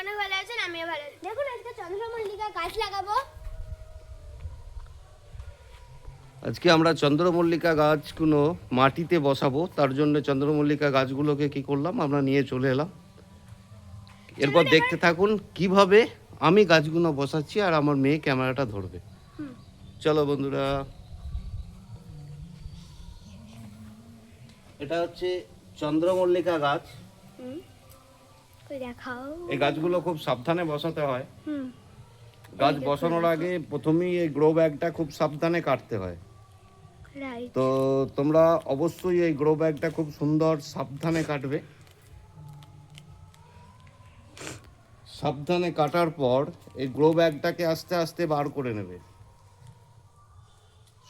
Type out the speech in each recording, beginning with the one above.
অনেক ভালো আছেন আমিও ভালো আছি। দেখুন আজকে চন্দ্রমল্লিকা গাছ লাগাবো। আজকে আমরা চন্দ্রমল্লিকা গাছগুলো মাটিতে বসাবো তার জন্য চন্দ্রমল্লিকা গাছগুলোকে কি করলাম আমরা নিয়ে চলে এলাম। এরপর দেখতে থাকুন কীভাবে আমি গাছগুলো বসাচ্ছি আর আমার মেয়ে ক্যামেরাটা ধরবে। চলো বন্ধুরা। এটা হচ্ছে চন্দ্রমল্লিকা গাছ। দেখাও। এই গাছগুলো খুব সাবধানে বসাতে হয়। গাছ বসানোর আগে প্রথমেই এই গ্রো ব্যাগটা খুব সাবধানে কাটতে হয়। তো তোমরা অবশ্যই এই গ্রো ব্যাগটা খুব সুন্দর সাবধানে কাটবে। সাবধানে কাটার পর এই গ্রো ব্যাগটাকে আস্তে আস্তে বার করে নেবে।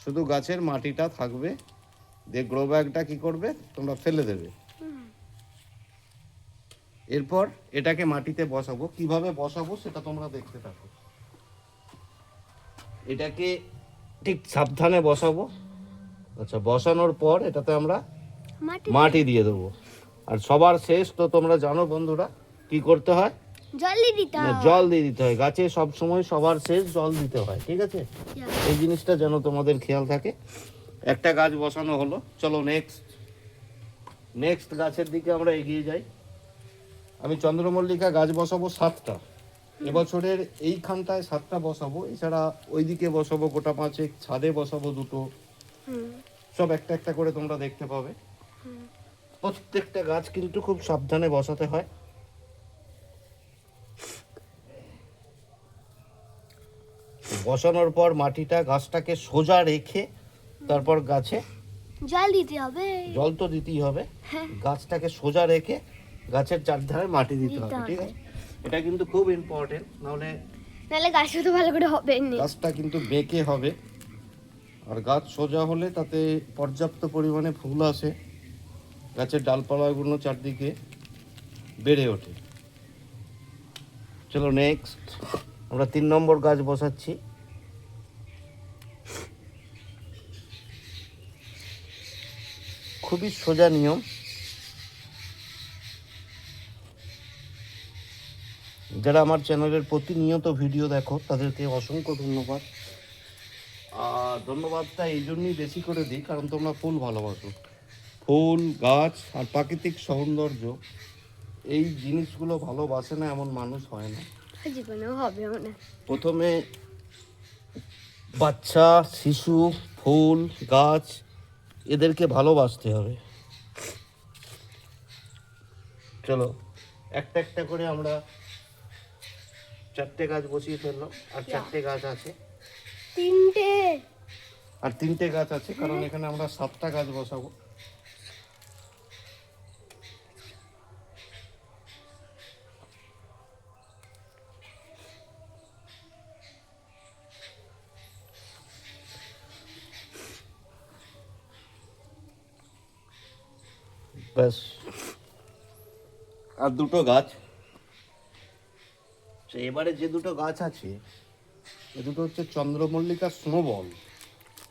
শুধু গাছের মাটিটা থাকবে। দিয়ে গ্রো ব্যাগটা কি করবে? তোমরা ফেলে দেবে। এরপর এটাকে মাটিতে বসাবো। কীভাবে বসাবো সেটা তোমরা দেখতে থাকো। এটাকে ঠিক সাবধানে বসাবো। আচ্ছা বসানোর পর এটাতে আমরা মাটি দিয়ে? দেবো। আর সবার শেষ তো তোমরা জানো বন্ধুরা কি করতে হয়? জল দিয়ে দিতে না, জল দিয়ে দিতে হয়। গাছে সব সময় সবার শেষ জল দিতে হয় ঠিক আছে? এই জিনিসটা যেন তোমাদের খেয়াল থাকে। একটা গাছ বসানো হলো। চলো নেক্সট নেক্সট গাছের দিকে আমরা এগিয়ে যাই। আমি চন্দ্রমল্লিকা গাছ বসাবো সাতটা। এবছরের এইখানটায় সাতটা বসাবো এছাড়া ওইদিকে বসাবো গোটা পাঁচেক ছাদে বসাবো দুটো। সব একটা একটা করে তোমরা দেখতে পাবে। প্রত্যেকটা গাছ কিন্তু খুব সাবধানে বসাতে হয়। বসানোর পর মাটিটা গাছটাকে সোজা রেখে তারপর গাছে জল দিতে হবে। জল তো দিতেই হবে। হ্যাঁ। গাছটাকে সোজা রেখে গাছের চারধারে মাটি দিতে হবে ঠিক আছে? এটা কিন্তু খুব ইম্পর্টেন্ট নাহলে নাহলে গাছটা তো ভালো করে হবে না। গাছটা কিন্তু বেঁকে হবে। আর গাছ সোজা হলে তাতে পর্যাপ্ত পরিমাণে ফুল আসে। গাছের ডালপালাগুলো চারদিকে বেড়ে ওঠে। চলো নেক্সট আমরা তিন নম্বর গাছ বসাচ্ছি। খুবই সোজা নিয়ম। যারা আমার চ্যানেলের প্রতিনিয়ত ভিডিও দেখো তাদেরকে অসংখ্য ধন্যবাদ। আর ধন্যবাদটা এই জন্যই বেশি করে দিই কারণ তোমরা ফুল ভালোবাসো। ফুল গাছ আর প্রাকৃতিক সৌন্দর্য এই জিনিসগুলো ভালোবাসে না এমন মানুষ হয় না। জীবনেও মনে প্রথমে বাচ্চা শিশু ফুল গাছ এদেরকে ভালোবাসতে হবে। চলো একটা একটা করে আমরা চারটে গাছ বসিয়ে ফেললাম আর চারটে গাছ আছে। তিনটে। আর তিনটে গাছ আছে কারণ এখানে আমরা সাতটা গাছ বসাবো। ব্যাস। আর দুটো গাছ। তো এবারে যে দুটো গাছ আছে এ দুটো হচ্ছে চন্দ্রমল্লিকা স্নোবল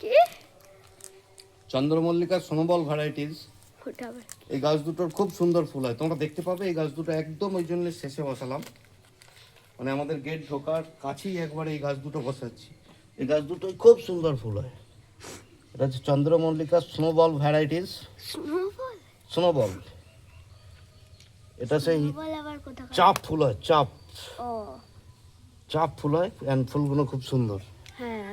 কি? চন্দ্রমল্লিকা স্নোবল ভ্যারাইটিস এই গাছ দুটোর খুব সুন্দর ফুল হয়। তোমরা দেখতে পাবে এই গাছ দুটো একদম ওই জন্য শেষে বসালাম। মানে আমাদের গেট ঢোকার কাছেই একবার এই গাছ দুটো বসাচ্ছি। এই গাছ দুটোই খুব সুন্দর ফুল হয়। এটা হচ্ছে চন্দ্রমল্লিকা স্নোবল ভ্যারাইটিস স্নোবল এটা সেই চাপ ফুল হয় চাপ। চাপ ফুল হয় অ্যান্ড ফুলগুলো খুব সুন্দর। হ্যাঁ।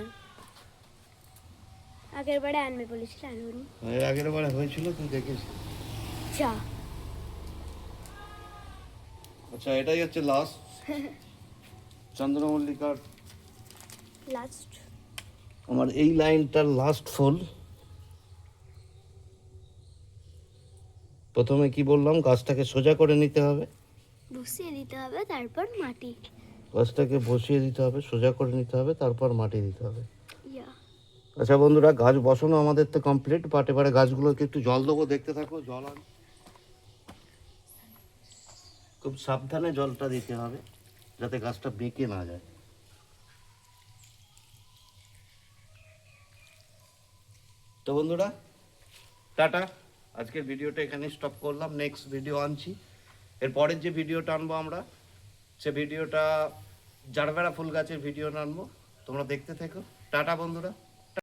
আগের বারে আনবে বলেছিল আনবনি এর আগের বারে হয়েছিল তুই দেখেছিস চা আচ্ছা এটাই হচ্ছে লাস্ট চন্দ্রমল্লিকার লাস্ট আমার এই লাইনটার লাস্ট ফুল। প্রথমে কি বললাম গাছটাকে সোজা করে নিতে হবে। বসিয়ে দিতে হবে তারপর মাটি। গাছটাকে বসিয়ে দিতে হবে সোজা করে নিতে হবে তারপর মাটি দিতে হবে। আচ্ছা বন্ধুরা গাছ বসানো আমাদের তো কমপ্লিট বাট এবারে গাছগুলোকে একটু জল দেবো দেখতে থাকো জল আন। খুব সাবধানে জলটা দিতে হবে যাতে গাছটা বেঁকে না যায়। তো বন্ধুরা টাটা। আজকের ভিডিওটা এখানে স্টপ করলাম নেক্সট ভিডিও আনছি। এর পরের যে ভিডিওটা আনব আমরা সে ভিডিওটা জারবেরা ফুল গাছের ভিডিও নামবো। তোমরা দেখতে থেকো। টাটা বন্ধুরা।